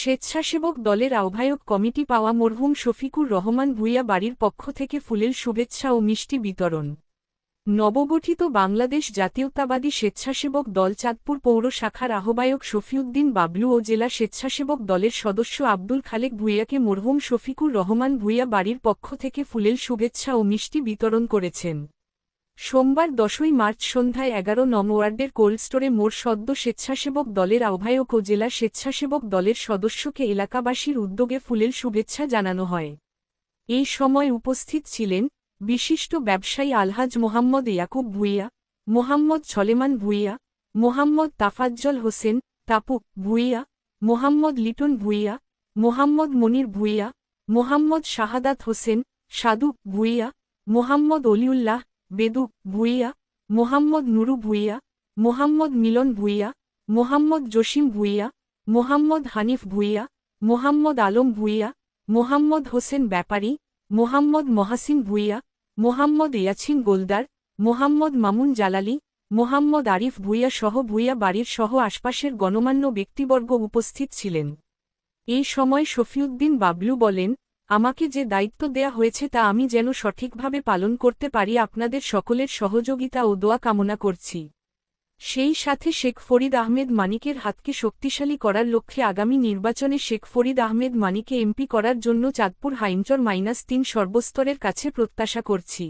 স্বেচ্ছাসেবক দলের আহ্বায়ক কমিটি পাওয়া মরহুম শফিকুর রহমান ভুইয়া বাড়ির পক্ষ থেকে ফুলেল শুভেচ্ছা ও মিষ্টি বিতরণ। নবগঠিত বাংলাদেশ জাতীয়তাবাদী স্বেচ্ছাসেবক দল চাঁদপুর পৌর শাখার আহ্বায়ক শফিউদ্দিন বাবলু ও জেলা স্বেচ্ছাসেবক দলের সদস্য আব্দুল খালেক ভুইয়াকে মরহুম শফিকুর রহমান ভুইয়া বাড়ির পক্ষ থেকে ফুলেল শুভেচ্ছা ও মিষ্টি বিতরণ করেছেন। সোমবার দশই মার্চ সন্ধ্যায় এগারো নম ওয়ার্ডের কোল্ড স্টোরে মোর সদ্য স্বেচ্ছাসেবক দলের আহ্বায়ক ও জেলা স্বেচ্ছাসেবক দলের সদস্যকে এলাকাবাসীর উদ্যোগে ফুলেল শুভেচ্ছা জানানো হয়। এই সময় উপস্থিত ছিলেন বিশিষ্ট ব্যবসায়ী আলহাজ মোহাম্মদ ইয়াকুব ভুইয়া, মোহাম্মদ ছলেমান ভুইয়া, মোহাম্মদ তাফাজ্জল হোসেন তাপু ভুইয়া, মোহাম্মদ লিটন ভুইয়া, মোহাম্মদ মনির ভুইয়া, মোহাম্মদ শাহাদাত হোসেন সাদু ভুইয়া, মোহাম্মদ অলিউল্লাহ বেদু ভুইয়া, মোহাম্মদ নুরু ভুইয়া, মোহাম্মদ মিলন ভুইয়া, মোহাম্মদ জসিম ভুইয়া, মোহাম্মদ হানিফ ভুইয়া, মোহাম্মদ আলম ভুইয়া, মোহাম্মদ হোসেন ব্যাপারী, মোহাম্মদ মহাসিন ভুইয়া, মোহাম্মদ ইয়াছিন গোলদার, মোহাম্মদ মামুন জালালি, মোহাম্মদ আরিফ ভুইয়া সহ ভুইয়া বাড়ির সহ আশপাশের গণমান্য ব্যক্তিবর্গ উপস্থিত ছিলেন। এই সময় শফিউদ্দিন বাবলু বলেন আমাকে যে দায়িত্ব দেয়া হয়েছে তা আমি যেন সঠিকভাবে পালন করতে পারি আপনাদের সকলের সহযোগিতা ও দোয়া কামনা করছি। সেই সাথে শেখ ফরিদ আহমেদ মানিকের হাতকে শক্তিশালী করার লক্ষ্যে আগামী নির্বাচনে শেখ ফরিদ আহমেদ মানিকে এমপি করার জন্য চাঁদপুর হাইমচর মাইনাস তিন সর্বস্তরের কাছে প্রত্যাশা করছি।